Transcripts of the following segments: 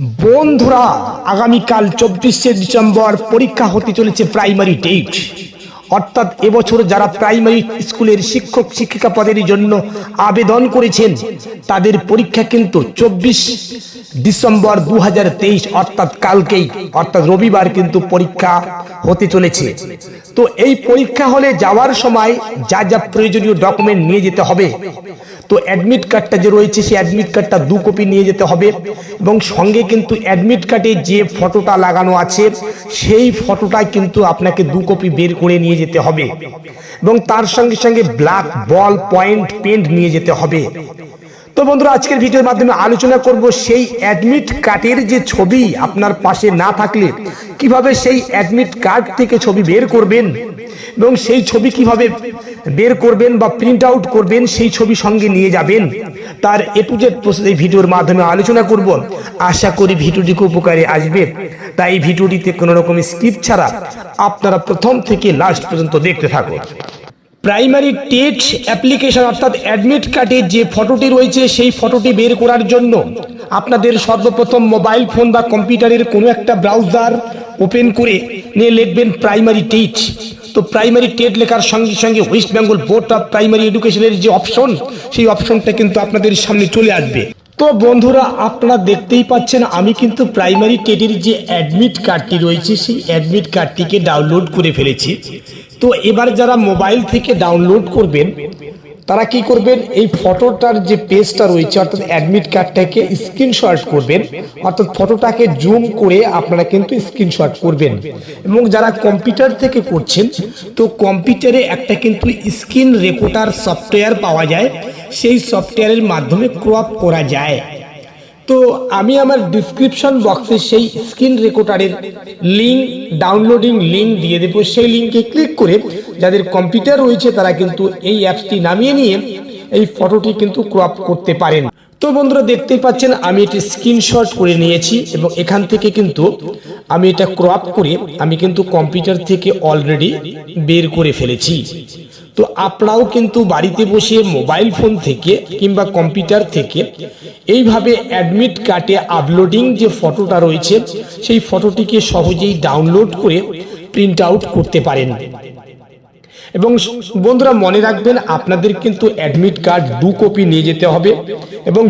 বন্ধুরা আগামীকাল চব্বিশে ডিসেম্বর পরীক্ষা হতে চলেছে প্রাইমারি টেট অর্থাৎ এবছর যারা প্রাইমারি স্কুলের শিক্ষক, শিক্ষিকা পদের জন্য আবেদন করেছেন, তাদের পরীক্ষা কিন্তু চব্বিশ ডিসেম্বর দু হাজার তেইশ, অর্থাৎ কালকেই, অর্থাৎ রবিবার কিন্তু পরীক্ষা হতে চলেছে। তো এই পরীক্ষা হলে যাওয়ার সময় যা যা প্রয়োজনীয় ডকুমেন্ট নিয়ে যেতে হবে। তো অ্যাডমিট কার্ডটা যে রয়েছে, সেই অ্যাডমিট কার্ডটা দু কপি নিয়ে যেতে হবে এবং সঙ্গে কিন্তু অ্যাডমিট কার্ডে যে ফটোটা লাগানো আছে, সেই ফটোটা কিন্তু আপনাকে দু কপি বের করে নিয়ে যেতে হবে। এবং তার সঙ্গে সঙ্গে ব্ল্যাক বল পয়েন্ট পেন্ট নিয়ে যেতে হবে। তো বন্ধুরা, আজকের ভিডিওর মাধ্যমে আলোচনা করব সেই অ্যাডমিট কার্ডের যে ছবি আপনার পাশে না থাকলে কীভাবে সেই অ্যাডমিট কার্ড থেকে ছবি বের করবেন। এবং সেই ছবি কীভাবে বের করবেন বা প্রিন্ট আউট করবেন, সেই ছবি সঙ্গে নিয়ে যাবেন। তার এ টু এই ভিডিওর মাধ্যমে আলোচনা করব। আশা করি ভিডিওটি খুব উপকারে আসবে। তাই ভিডিওটিতে কোনো রকম স্ক্রিপ্ট ছাড়া আপনারা প্রথম থেকে লাস্ট পর্যন্ত দেখতে থাকুন। প্রাইমারি টেট অ্যাপ্লিকেশন অর্থাৎ অ্যাডমিট কার্ডে যে ফটোটি রয়েছে, সেই ফটোটি বের করার জন্য আপনাদের সর্বপ্রথম মোবাইল ফোন বা কম্পিউটারের কোনো একটা ব্রাউজার ওপেন করে নিয়ে লিখবেন প্রাইমারি টেট তো প্রাইমারি টেট লেখার সঙ্গে সঙ্গে west Bengal board of primary এডুকেশনের যে অপশন, সেই অপশনটা কিন্তু আপনাদের সামনে চলে আসবে। তো বন্ধুরা, আপনারা দেখতেই পাচ্ছেন, আমি কিন্তু প্রাইমারি টেটের যে অ্যাডমিট কার্ডটি রয়েছে, সেই অ্যাডমিট কার্ডটিকে ডাউনলোড করে ফেলেছি। তো এবার যারা মোবাইল থেকে ডাউনলোড করবেন তারা কি করবেন? এই ফটোটার যে পেজটা রয়েছে, অর্থাৎ অ্যাডমিট কার্ডটাকে স্ক্রিনশট করবেন। অর্থাৎ ফটোটাকে জুম করে আপনারা কিন্তু স্ক্রিনশট করবেন। এবং যারা কম্পিউটার থেকে করছেন, তো কম্পিউটারে একটা কিন্তু স্ক্রিন রেকর্ডার সফটওয়্যার পাওয়া যায়। সেই সফটওয়্যারের মাধ্যমে ক্রপ করা যায়। তো আমি আমার ডিসক্রিপশন বক্সে সেই স্ক্রিন রেকর্ডারের লিঙ্ক ডাউনলোডিং লিঙ্ক দিয়ে দেবো। সেই লিঙ্কে ক্লিক করে যাদের কম্পিউটার রয়েছে তারা কিন্তু এই অ্যাপসটি নামিয়ে নিয়ে এই ফটোটি কিন্তু ক্রপ করতে পারেন। তো বন্ধুরা দেখতেই পাচ্ছেন, আমি এটি স্ক্রিনশট করে নিয়েছি এবং এখান থেকে কিন্তু আমি এটা ক্রপ করে আমি কিন্তু কম্পিউটার থেকে অলরেডি বের করে ফেলেছি। তো আপনারাও কিন্তু বাড়িতে বসে মোবাইল ফোন থেকে কিংবা কম্পিউটার থেকে এইভাবে অ্যাডমিট কার্ডে আপলোডিং যে ফটোটা রয়েছে, সেই ফটোটিকে সহজেই ডাউনলোড করে প্রিন্ট আউট করতে পারেন। এবং বন্ধুরা, মনে রাখবেন, আপনাদের কিন্তু অ্যাডমিট কার্ড দু কপি নিয়ে যেতে হবে এবং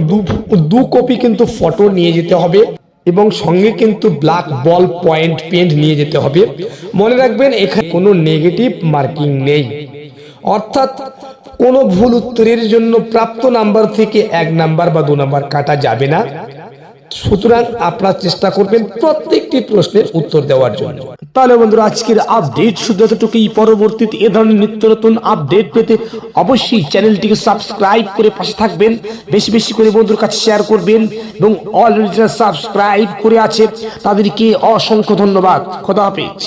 দু কপি কিন্তু ফটো নিয়ে যেতে হবে এবং সঙ্গে কিন্তু ব্ল্যাক বল পয়েন্ট পেন্ট নিয়ে যেতে হবে। মনে রাখবেন, এখানে কোনো নেগেটিভ মার্কিং নেই। অর্থাৎ কোনো ভুল উত্তরের জন্য প্রাপ্ত নাম্বার থেকে এক নাম্বার বা দু নাম্বার কাটা যাবে না। সুতরাং আপনারা চেষ্টা করবেন প্রত্যেকটি প্রশ্নের উত্তর দেওয়ার জন্য। তাহলে বন্ধুরা, আজকের আপডেট শুধু এতটুকুই। পরবর্তীতে এ ধরনের নিত্য নতুন আপডেট পেতে অবশ্যই চ্যানেলটিকে সাবস্ক্রাইব করে পাশে থাকবেন। বেশি বেশি করে বন্ধুর কাছে শেয়ার করবেন এবং অলরেডি সাবস্ক্রাইব করে আছে, তাদেরকে অসংখ্য ধন্যবাদ। খোদা হাফিজ।